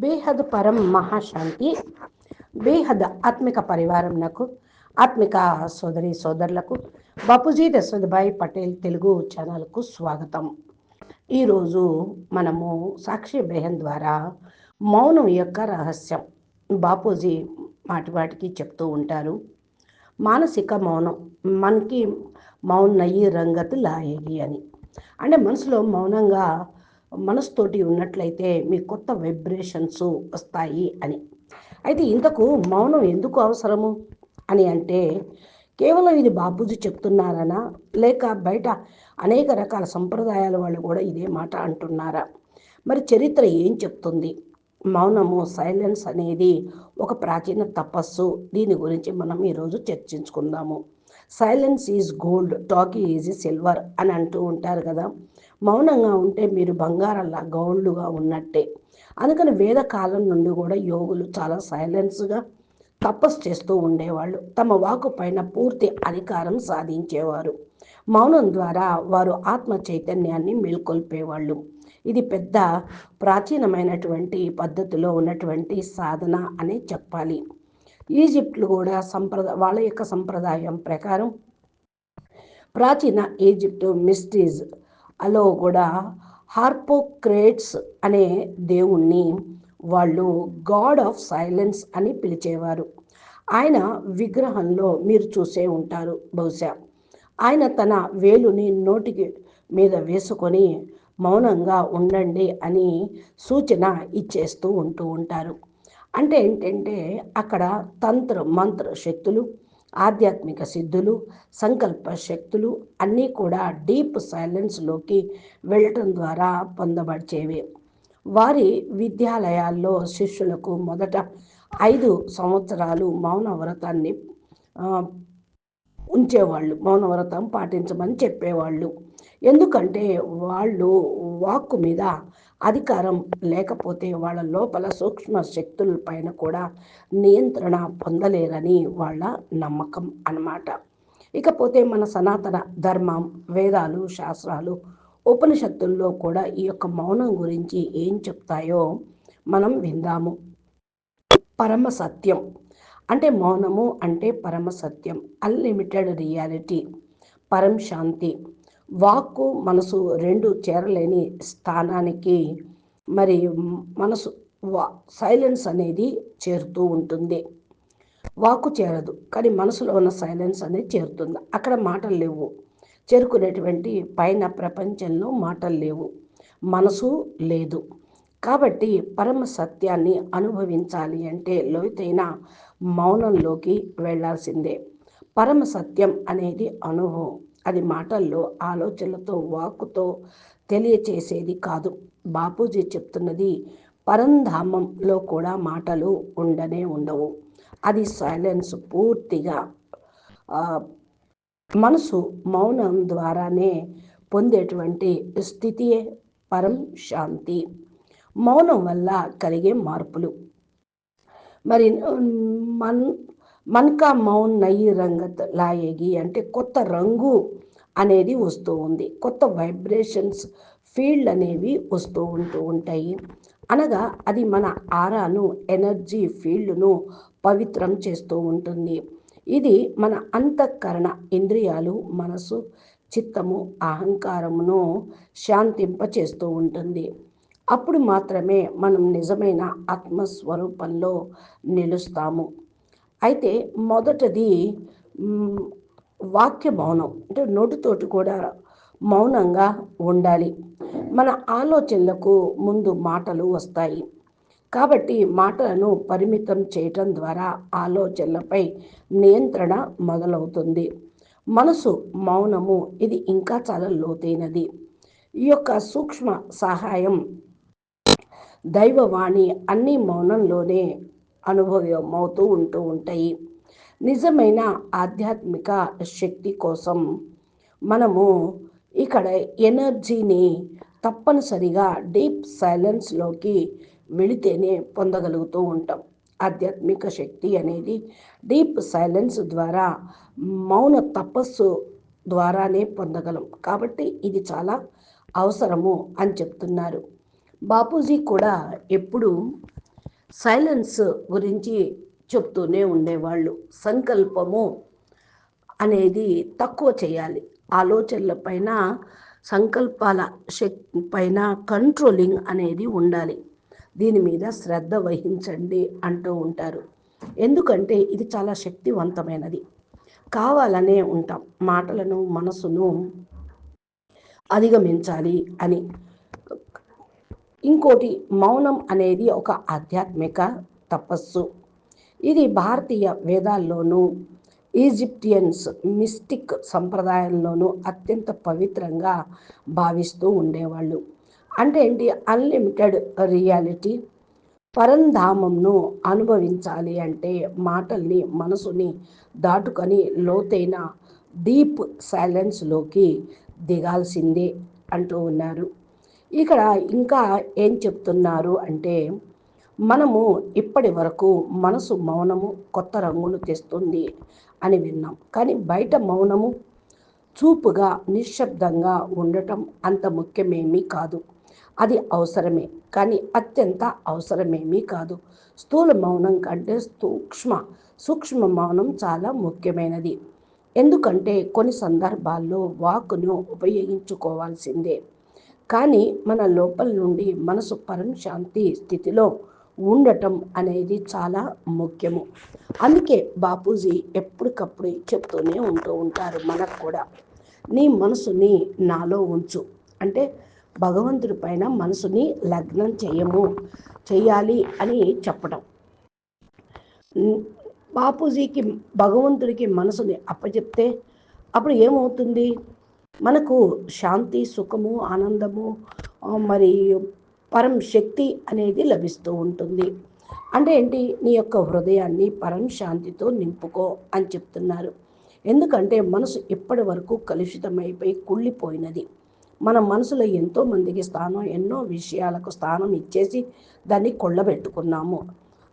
బేహద్ పరం మహాశాంతి బేహద్ ఆత్మిక పరివారంనకు ఆత్మిక సోదరి సోదరులకు బాపూజీ దశరథభాయ్ పటేల్ తెలుగు ఛానల్కు స్వాగతం. ఈరోజు మనము సాక్షి బేహన్ ద్వారా మౌనం యొక్క రహస్యం. బాపూజీ మాటివాటికి చెప్తూ ఉంటారు మానసిక మౌనం మనకి మౌనయ్యి రంగతి లాయేవి అని. అంటే మనసులో మౌనంగా మనసుతోటి ఉన్నట్లయితే మీ కొత్త వైబ్రేషన్స్ వస్తాయి అని. అయితే ఇంతకు మౌనం ఎందుకు అవసరము? అని అంటే కేవలం ఇది బాపూజీ చెప్తున్నారనా? లేక బయట అనేక రకాల సంప్రదాయాల వాళ్ళు కూడా ఇదే మాట అంటున్నారా? మరి చరిత్ర ఏం చెప్తుంది? మౌనము సైలెన్స్ అనేది ఒక ప్రాచీన తపస్సు. దీని గురించి మనం ఈరోజు చర్చించుకుందాము. Silence is gold talkie is silver అని అంటూ ఉంటారు కదా. మౌనంగా ఉంటే మీరు బంగారంలా గౌళ్ళుగా ఉన్నట్టే. అందుకని వేద కాలం నుండి కూడా యోగులు చాలా సైలెన్స్గా తపస్సు చేస్తూ ఉండేవాళ్ళు. తమ వాకు పైన పూర్తి అధికారం సాధించేవారు. మౌనం ద్వారా వారు ఆత్మ చైతన్యాన్ని మేల్కొల్పేవాళ్ళు. ఇది పెద్ద ప్రాచీనమైనటువంటి పద్ధతిలో ఉన్నటువంటి సాధన అనే చెప్పాలి. ఈజిప్ట్లు కూడా సంప్రద వాళ్ళ యొక్క సంప్రదాయం ప్రకారం ప్రాచీన ఈజిప్టు మిస్టీజ్ అలో కూడా హార్పోక్రేట్స్ అనే దేవుణ్ణి వాళ్ళు గాడ్ ఆఫ్ సైలెన్స్ అని పిలిచేవారు. ఆయన విగ్రహంలో మీరు చూసే ఉంటారు బహుశా. ఆయన తన వేలుని నోటికి మీద వేసుకొని మౌనంగా ఉండండి అని సూచన ఇచ్చేస్తూ ఉంటూ ఉంటారు. అంటే ఏంటంటే అక్కడ తంత్ర మంత్ర శక్తులు ఆధ్యాత్మిక సిద్ధులు సంకల్ప శక్తులు అన్నీ కూడా డీప్ సైలెన్స్లోకి వెళ్ళటం ద్వారా పొందబడిచేవి. వారి విద్యాలయాల్లో శిష్యులకు మొదట ఐదు సంవత్సరాలు మౌన వ్రతాన్ని ఉంచేవాళ్ళు మౌన వ్రతం పాటించమని చెప్పేవాళ్ళు. ఎందుకంటే వాళ్ళు వాక్కు మీద అధికారం లేకపోతే వాళ్ళ లోపల సూక్ష్మ శక్తుల పైన కూడా నియంత్రణ పొందలేరని వాళ్ళ నమ్మకం అన్నమాట. ఇకపోతే మన సనాతన ధర్మం వేదాలు శాస్త్రాలు ఉపనిషత్తుల్లో కూడా ఈ యొక్క మౌనం గురించి ఏం చెప్తాయో మనం విందాము. పరమ సత్యం. అంటే మౌనము అంటే పరమ సత్యం. Unlimited reality. పరం శాంతి. వాక్కు మనసు రెండు చేరలేని స్థానానికి మరి మనసు వా సైలెన్స్ అనేది చేరుతూ ఉంటుంది. వాక్కు చేరదు కానీ మనసులో ఉన్న సైలెన్స్ అనేది చేరుతుంది. అక్కడ మాటలు లేవు. చేరుకునేటువంటి పైన ప్రపంచంలో మాటలు లేవు. మనసు లేదు. కాబట్టి పరమ సత్యాన్ని అనుభవించాలి అంటే లోతైన మౌనంలోకి వెళ్ళాల్సిందే. పరమ సత్యం అనేది అనుభవం. అది మాటల్లో ఆలోచనలతో వాక్కుతో తెలియచేసేది కాదు. బాపూజీ చెప్తున్నది పరంధామంలో కూడా మాటలు ఉండనే ఉండవు. అది సైలెన్స్ పూర్తిగా మనసు మౌనం ద్వారానే పొందేటువంటి స్థితియే పరం శాంతి. మౌనం వల్ల కలిగే మార్పులు. మరి మన్ మన్కా మౌన్ నయి రంగత్ లాయేగి అంటే కొత్త రంగు అనేది వస్తూ ఉంది. కొత్త వైబ్రేషన్స్ ఫీల్డ్ అనేవి వస్తూ ఉంటూ ఉంటాయి. అనగా అది మన ఆరాను ఎనర్జీ ఫీల్డ్ను పవిత్రం చేస్తూ ఉంటుంది. ఇది మన అంతఃకరణ ఇంద్రియాలు మనసు చిత్తము అహంకారమును శాంతింప చేస్తూ ఉంటుంది. అప్పుడు మాత్రమే మనం నిజమైన ఆత్మస్వరూపంలో నిలుస్తాము. అయితే మొదటిది వాక్య మౌనం. అంటే నోటితోటి కూడా మౌనంగా ఉండాలి. మన ఆలోచనలకు ముందు మాటలు వస్తాయి. కాబట్టి మాటలను పరిమితం చేయటం ద్వారా ఆలోచనలపై నియంత్రణ మొదలవుతుంది. మనసు మౌనము ఇది ఇంకా చాలా లోతైనది. ఈ యొక్క సూక్ష్మ సహాయం దైవవాణి అన్ని మౌనంలోనే అనుభవమవుతూ ఉంటూ ఉంటాయి. నిజమైన ఆధ్యాత్మిక శక్తి కోసం మనము ఇక్కడ ఎనర్జీని తప్పనిసరిగా డీప్ సైలెన్స్లోకి వెళితేనే పొందగలుగుతూ ఉంటాం. ఆధ్యాత్మిక శక్తి అనేది డీప్ సైలెన్స్ ద్వారా మౌన తపస్సు ద్వారానే పొందగలం. కాబట్టి ఇది చాలా అవసరము అని చెప్తున్నారు. బాపూజీ కూడా ఎప్పుడు సైలెన్స్ గురించి చెప్తూనే ఉండేవాళ్ళు. సంకల్పము అనేది తక్కువ చేయాలి. ఆలోచనల పైన సంకల్పాల శక్తి పైన కంట్రోలింగ్ అనేది ఉండాలి. దీని మీద శ్రద్ధ వహించండి అంటూ ఉంటారు. ఎందుకంటే ఇది చాలా శక్తివంతమైనది. కావాలనే ఉంటాం. మాటలను మనసును అధిగమించాలి అని. ఇంకోటి మౌనం అనేది ఒక ఆధ్యాత్మిక తపస్సు. ఇది భారతీయ వేదాల్లోనూ ఈజిప్టియన్స్ మిస్టిక్ సంప్రదాయంలోనూ అత్యంత పవిత్రంగా భావిస్తూ ఉండేవాళ్ళు. అంటే ఏంటి? Unlimited reality. పరంధామంను అనుభవించాలి అంటే మాటల్ని మనసుని దాటుకొని లోతైన డీప్ సైలెన్స్లోకి దిగాల్సిందే అంటూ ఉన్నారు. ఇక్కడ ఇంకా ఏం చెప్తున్నారు అంటే మనము ఇప్పటి వరకు మనసు మౌనము కొత్త రంగులు తెస్తుంది అని విన్నాం. కానీ బయట మౌనము చూపుగా నిశ్శబ్దంగా ఉండటం అంత ముఖ్యమేమీ కాదు. అది అవసరమే. కానీ అత్యంత అవసరమేమీ కాదు. స్థూల మౌనం కంటే సూక్ష్మ సూక్ష్మ మౌనం చాలా ముఖ్యమైనది. ఎందుకంటే కొన్ని సందర్భాల్లో వాక్ను ఉపయోగించుకోవాల్సిందే. కానీ మన లోపల నుండి మనసు పరం శాంతి స్థితిలో ఉండటం అనేది చాలా ముఖ్యము. అందుకే బాపూజీ ఎప్పటికప్పుడు చెప్తూనే ఉంటూ ఉంటారు మనకు కూడా. నీ మనసుని నాలో ఉంచు. అంటే భగవంతుడి పైన మనసుని లగ్నం చేయము చేయాలి అని చెప్పడం బాపూజీకి భగవంతుడికి మనసుని అప్పచెప్తే అప్పుడు ఏమవుతుంది? మనకు శాంతి సుఖము ఆనందము మరి పరం శక్తి అనేది లభిస్తూ ఉంటుంది. అంటే ఏంటి? నీ యొక్క హృదయాన్ని పరం శాంతితో నింపుకో అని చెప్తున్నారు. ఎందుకంటే మనసు ఇప్పటి వరకు కలుషితమైపోయి కుళ్ళిపోయినది. మన మనసులో ఎంతో మందికి స్థానం ఎన్నో విషయాలకు స్థానం ఇచ్చేసి దాన్ని కొళ్ళబెట్టుకున్నాము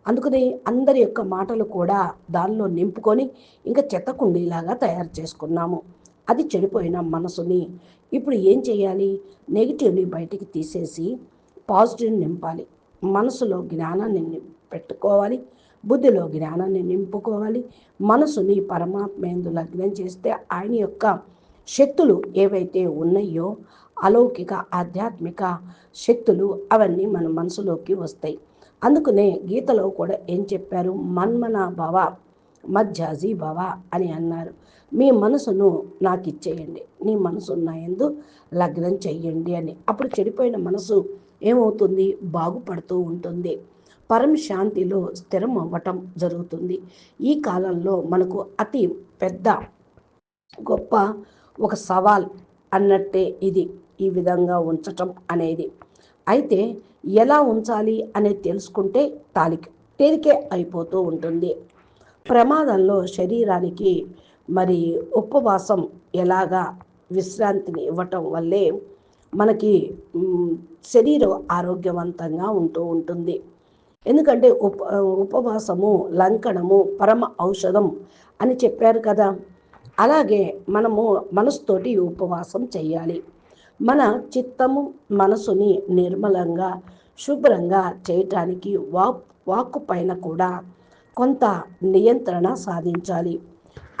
అందుకని అందరి యొక్క మాటలు కూడా దానిలో నింపుకొని ఇంకా చెత్త కుండీలాగా తయారు చేసుకున్నాము. అది చెడిపోయిన మనసుని ఇప్పుడు ఏం చేయాలి? నెగిటివ్ని బయటికి తీసేసి పాజిటివ్ని నింపాలి. మనసులో జ్ఞానాన్ని పెట్టుకోవాలి. బుద్ధిలో జ్ఞానాన్ని నింపుకోవాలి. మనసుని పరమాత్మేందు లగ్నం చేస్తే ఆయన యొక్క శక్తులు ఏవైతే ఉన్నాయో అలౌకిక ఆధ్యాత్మిక శక్తులు అవన్నీ మన మనసులోకి వస్తాయి. అందుకనే గీతలో కూడా ఏం చెప్పారు? మన్మన భవ మధ్యాజీ భవ అని అన్నారు. మీ మనసును నాకు ఇచ్చేయండి నీ మనసు నా ఎందు లగ్నం చెయ్యండి అని. అప్పుడు చెడిపోయిన మనసు ఏమవుతుంది? బాగుపడుతూ ఉంటుంది. పరం శాంతిలో స్థిరం అవ్వటం జరుగుతుంది. ఈ కాలంలో మనకు అతి పెద్ద గొప్ప ఒక సవాల్ అన్నట్టే ఇది. ఈ విధంగా ఉంచటం అనేది. అయితే ఎలా ఉంచాలి అనేది తెలుసుకుంటే తాలిక తేలికే అయిపోతూ ఉంటుంది. ప్రమాదంలో శరీరానికి మరి ఉపవాసం ఎలాగా విశ్రాంతిని ఇవ్వటం వల్లే మనకి శరీరం ఆరోగ్యవంతంగా ఉంటూ ఉంటుంది. ఎందుకంటే ఉప ఉపవాసము లంకణము పరమ ఔషధం అని చెప్పారు కదా. అలాగే మనము మనసుతోటి ఉపవాసం చేయాలి. మన చిత్తము మనసుని నిర్మలంగా శుభ్రంగా చేయటానికి వాక్ వాక్కు పైన కూడా కొంత నియంత్రణ సాధించాలి.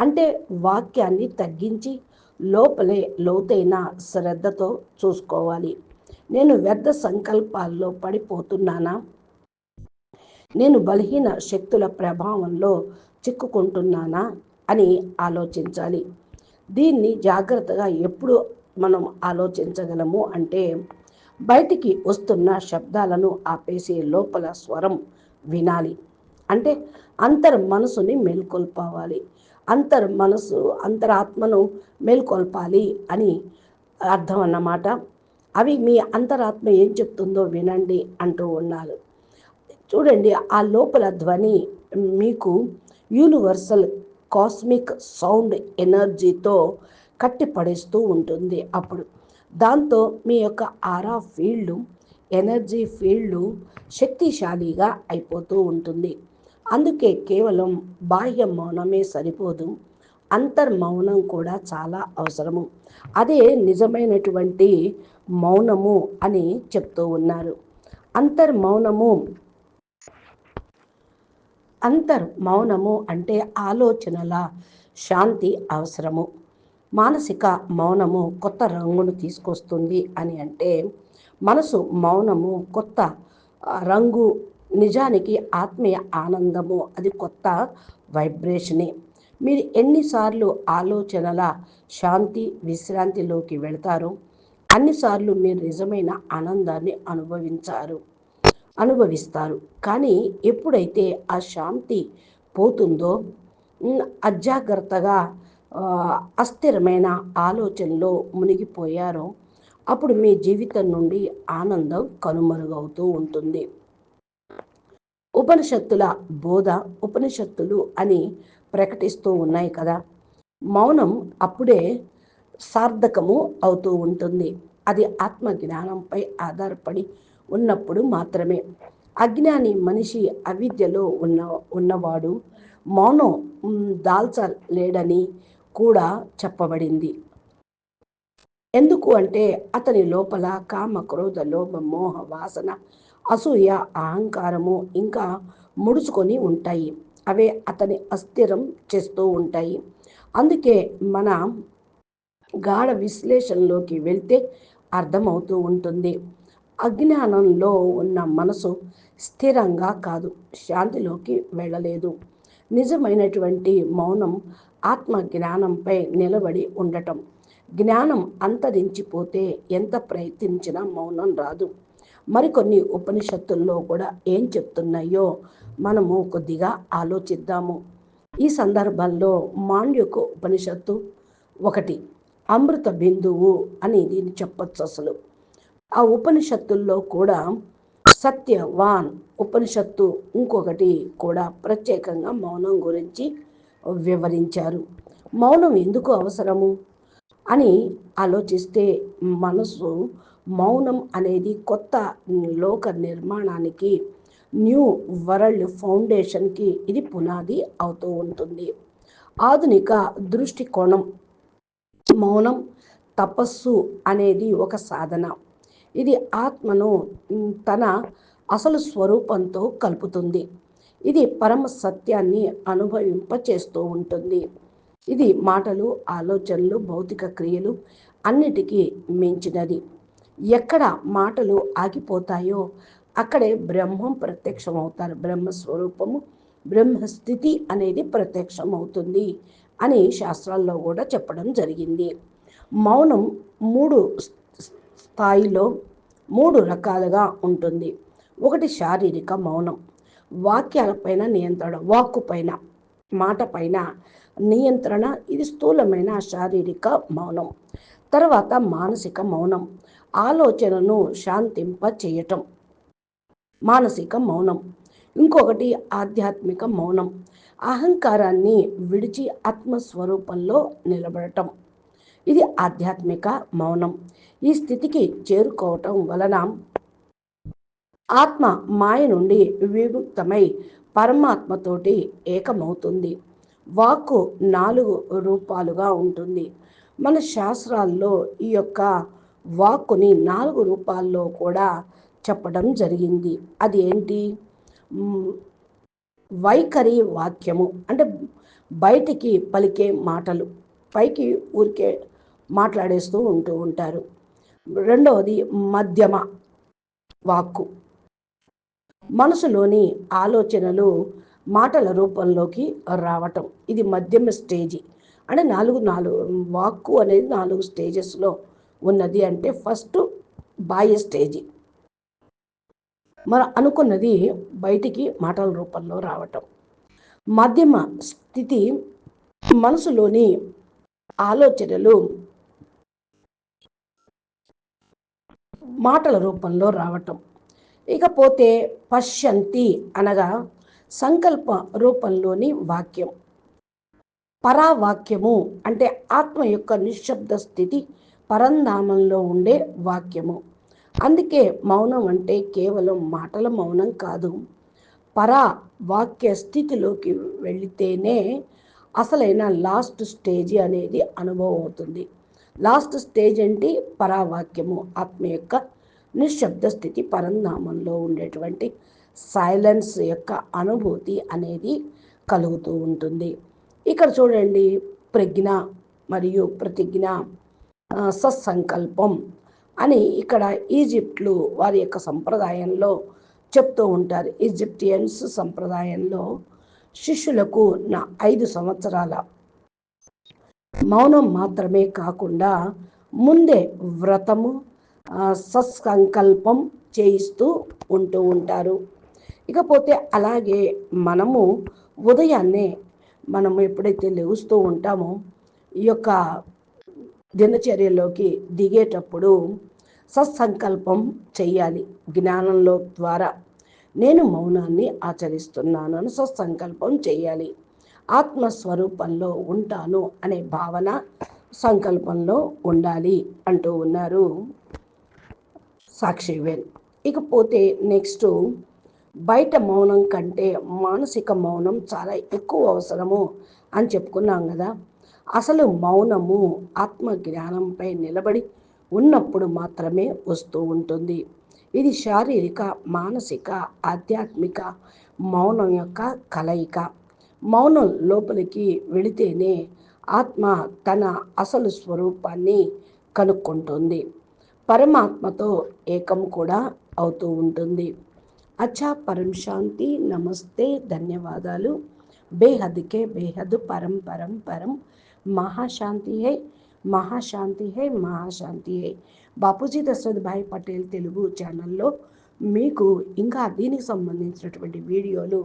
అంటే వాక్యాన్ని తగ్గించి లోపలే లోతైన శ్రద్ధతో చూసుకోవాలి. నేను వ్యర్థ సంకల్పాల్లో పడిపోతున్నానా? నేను బలహీన శక్తుల ప్రభావంలో చిక్కుకుంటున్నానా? అని ఆలోచించాలి. దీన్ని జాగ్రత్తగా ఎప్పుడు మనం ఆలోచించగలము అంటే బయటికి వస్తున్న శబ్దాలను ఆపేసి లోపల స్వరం వినాలి. అంటే అంతర్ మనసుని మేల్కొల్పోవాలి అంతర్ మనసు అంతరాత్మను మేల్కొల్పాలి అని అర్థం అన్నమాట. అవి మీ అంతరాత్మ ఏం చెప్తుందో వినండి అంటూ ఉన్నారు. చూడండి ఆ లోపల ధ్వని మీకు యూనివర్సల్ కాస్మిక్ సౌండ్ ఎనర్జీతో కట్టిపడేస్తూ ఉంటుంది అప్పుడు. దాంతో మీ యొక్క ఆరా ఫీల్డ్ ఎనర్జీ ఫీల్డ్ శక్తిశాలిగా అయిపోతూ ఉంటుంది. అందుకే కేవలం బాహ్య మౌనమే సరిపోదు. అంతర్మౌనం కూడా చాలా అవసరము. అదే నిజమైనటువంటి మౌనము అని చెప్తూ ఉన్నారు. అంతర్మౌనము అంతర్ మౌనము అంటే ఆలోచనల శాంతి అవసరము. మానసిక మౌనము కొత్త రంగును తీసుకొస్తుంది అని అంటే మనసు మౌనము కొత్త రంగు నిజానికి ఆత్మీయ ఆనందము అది కొత్త వైబ్రేషనే. మీరు ఎన్నిసార్లు ఆలోచనల శాంతి విశ్రాంతిలోకి వెళతారో అన్నిసార్లు మీరు నిజమైన ఆనందాన్ని అనుభవించారు అనుభవిస్తారు. కానీ ఎప్పుడైతే ఆ శాంతి పోతుందో అజాగ్రత్తగా అస్థిరమైన ఆలోచనలో మునిగిపోయారో అప్పుడు మీ జీవితం నుండి ఆనందం కనుమరుగవుతూ ఉంటుంది. ఉపనిషత్తుల బోధ ఉపనిషత్తులు అని ప్రకటిస్తూ ఉన్నాయి కదా. మౌనం అప్పుడే సార్థకము అవుతూ ఉంటుంది. అది ఆత్మ జ్ఞానంపై ఆధారపడి ఉన్నప్పుడు మాత్రమే. అజ్ఞాని మనిషి అవిద్యలో ఉన్న ఉన్నవాడు మౌనం దాల్చలేడని కూడా చెప్పబడింది. ఎందుకు అంటే అతని లోపల కామ క్రోధ లోభ మోహ వాసన అసూయ అహంకారము ఇంకా ముడుచుకొని ఉంటాయి. అవే అతని అస్థిరం చేస్తూ ఉంటాయి. అందుకే మన గాఢ విశ్లేషణలోకి వెళ్తే అర్థమవుతూ ఉంటుంది. అజ్ఞానంలో ఉన్న మనసు స్థిరంగా కాదు శాంతిలోకి వెళ్ళలేదు. నిజమైనటువంటి మౌనం ఆత్మ జ్ఞానంపై నిలబడి ఉండటం. జ్ఞానం అంతరించిపోతే ఎంత ప్రయత్నించినా మౌనం రాదు. మరికొన్ని ఉపనిషత్తుల్లో కూడా ఏం చెప్తున్నాయో మనము కొద్దిగా ఆలోచిద్దాము. ఈ సందర్భంలో మాండ్యుక ఉపనిషత్తు ఒకటి అమృత బిందువు అని దీన్ని చెప్పచ్చు అసలు. ఆ ఉపనిషత్తుల్లో కూడా సత్యవాన్ ఉపనిషత్తు ఇంకొకటి కూడా ప్రత్యేకంగా మౌనం గురించి వివరించారు. మౌనం ఎందుకు అవసరము అని ఆలోచిస్తే మనసు మౌనం అనేది కొత్త లోక నిర్మాణానికి న్యూ వరల్డ్ ఫౌండేషన్కి ఇది పునాది అవుతూ ఉంటుంది. ఆధునిక దృష్టికోణం మౌనం తపస్సు అనేది ఒక సాధన. ఇది ఆత్మను తన అసలు స్వరూపంతో కలుపుతుంది. ఇది పరమ సత్యాన్ని అనుభవింప చేస్తూ ఉంటుంది. ఇది మాటలు ఆలోచనలు భౌతిక క్రియలు అన్నిటికీ మించినది. ఎక్కడ మాటలు ఆగిపోతాయో అక్కడే బ్రహ్మం ప్రత్యక్షం అవుతారు బ్రహ్మస్వరూపము బ్రహ్మస్థితి అనేది ప్రత్యక్షం అవుతుంది అని శాస్త్రాల్లో కూడా చెప్పడం జరిగింది. మౌనం మూడు స్థాయిలో మూడు రకాలుగా ఉంటుంది. ఒకటి శారీరక మౌనం వాక్యాలపైన నియంత్రణ వాక్కు పైన మాట పైన నియంత్రణ ఇది స్థూలమైన శారీరక మౌనం. తర్వాత మానసిక మౌనం ఆలోచనను శాంతింప చేయటం మానసిక మౌనం. ఇంకొకటి ఆధ్యాత్మిక మౌనం. అహంకారాన్ని విడిచి ఆత్మస్వరూపంలో నిలబడటం. ఇది ఆధ్యాత్మిక మౌనం. ఈ స్థితికి చేరుకోవటం వలన ఆత్మ మాయ నుండి విముక్తమై పరమాత్మతోటి ఏకమవుతుంది. వాక్కు నాలుగు రూపాలుగా ఉంటుంది. మన శాస్త్రాల్లో ఈ యొక్క వాక్కుని నాలుగు రూపాల్లో కూడా చెప్పడం జరిగింది. అది ఏంటి వైఖరి వాక్యము. అంటే బయటికి పలికే మాటలు. పైకి ఊరికే మాట్లాడేస్తూ ఉంటూ ఉంటారు. రెండవది మధ్యమ వాక్కు. మనసులోని ఆలోచనలు మాటల రూపంలోకి రావటం. ఇది మధ్యమ స్టేజీ. అంటే నాలుగు నాలుగు వాక్కు అనేది నాలుగు స్టేజెస్లో ఉన్నది అంటే ఫస్ట్ బాహ్య స్టేజీ మనం అనుకున్నది బయటికి మాటల రూపంలో రావటం. మధ్యమ స్థితి మనసులోని ఆలోచనలు మాటల రూపంలో రావటం. ఇకపోతే పశ్యంతి అనగా సంకల్ప రూపంలోని వాక్యం. పరావాక్యము అంటే ఆత్మ యొక్క నిశ్శబ్ద స్థితి పరంధామంలో ఉండే వాక్యము. అందుకే మౌనం అంటే కేవలం మాటల మౌనం కాదు. పరా వాక్య స్థితిలోకి వెళితేనే అసలైన లాస్ట్ స్టేజ్ అనేది అనుభవం అవుతుంది. లాస్ట్ స్టేజ్ అంటే పరావాక్యము ఆత్మ యొక్క నిశ్శబ్ద స్థితి పరంధామంలో ఉండేటువంటి సైలెన్స్ యొక్క అనుభూతి అనేది కలుగుతూ ఉంటుంది. ఇక్కడ చూడండి ప్రజ్ఞ మరియు ప్రతిజ్ఞ. సత్సంకల్పం అని ఇక్కడ ఈజిప్ట్లు వారి యొక్క సంప్రదాయంలో చెప్తూ ఉంటారు. ఈజిప్టియన్స్ సంప్రదాయంలో శిష్యులకు నా ఐదు సంవత్సరాల మౌనం మాత్రమే కాకుండా ముందే వ్రతము సత్సంకల్పం చేయిస్తూ ఉంటూ ఉంటారు. ఇకపోతే అలాగే మనము ఉదయాన్నే మనం ఎప్పుడైతే లేస్తూ ఉంటామో ఈ యొక్క దినచర్యలోకి దిగేటప్పుడు సత్సంకల్పం చేయాలి జ్ఞానంలో ద్వారా నేను మౌనాన్ని ఆచరిస్తున్నాను అని సత్సంకల్పం చేయాలి ఆత్మస్వరూపంలో ఉంటాను అనే భావన సంకల్పంలో ఉండాలి అంటూ ఉన్నారు సాక్షివేన్ ఇకపోతే నెక్స్ట్ బయట మౌనం కంటే మానసిక మౌనం చాలా ఎక్కువ అవసరము అని చెప్పుకున్నాం కదా. అసలు మౌనము ఆత్మ జ్ఞానంపై నిలబడి ఉన్నప్పుడు మాత్రమే వస్తూ ఉంటుంది. ఇది శారీరక మానసిక ఆధ్యాత్మిక మౌనం యొక్క కలయిక. మౌనం లోపలికి వెళితేనే ఆత్మ తన అసలు స్వరూపాన్ని కనుక్కుంటుంది. పరమాత్మతో ఏకం కూడా అవుతూ ఉంటుంది. అచ్చా పరం శాంతి నమస్తే ధన్యవాదాలు. బేహద్కే బేహద్ పరం పరం పరం. మహాశాంతి హై మహాశాంతి హై మహాశాంతి హై. బాపూజీ దశరథ్ భాయ్ పటేల్ తెలుగు ఛానల్లో మీకు ఇంకా దీనికి సంబంధించినటువంటి వీడియోలు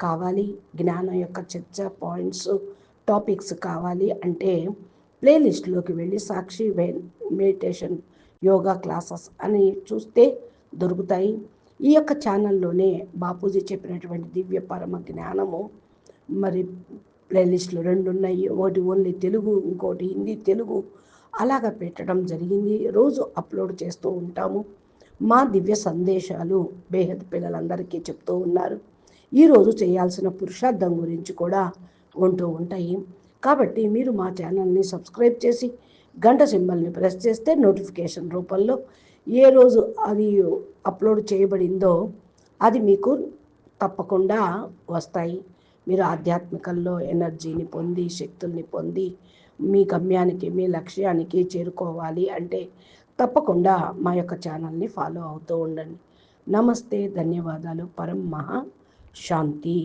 కావాలి జ్ఞానం యొక్క చర్చ పాయింట్స్ టాపిక్స్ కావాలి అంటే ప్లేలిస్ట్లోకి వెళ్ళి సాక్షి మెడిటేషన్ యోగా క్లాసెస్ అని చూస్తే దొరుకుతాయి. ఈ యొక్క ఛానల్లోనే బాపూజీ చెప్పినటువంటి దివ్య పరమ జ్ఞానము మరి ప్లేలిస్టులు రెండు ఉన్నాయి ఒకటి ఓన్లీ తెలుగు ఇంకోటి హిందీ తెలుగు. అలాగ పెట్టడం జరిగింది. రోజు అప్లోడ్ చేస్తూ ఉంటాము. మా దివ్య సందేశాలు బేహద్ పిల్లలందరికీ చెప్తూ ఉన్నారు. ఈరోజు చేయాల్సిన పురుషార్థం గురించి కూడా ఉంటూ ఉంటాయి. కాబట్టి మీరు మా ఛానల్ని సబ్స్క్రైబ్ చేసి గంట సింబల్ని ప్రెస్ చేస్తే నోటిఫికేషన్ రూపంలో ఏ రోజు అది అప్లోడ్ చేయబడిందో అది మీకు తప్పకుండా వస్తాయి. మీరు ఆధ్యాత్మికల్లో ఎనర్జీని పొంది శక్తుల్ని పొంది మీ గమ్యానికి మీ లక్ష్యానికి చేరుకోవాలి అంటే తప్పకుండా మా యొక్క ఛానల్ని ఫాలో అవుతూ ఉండండి. నమస్తే ధన్యవాదాలు. పరం మహా శాంతి.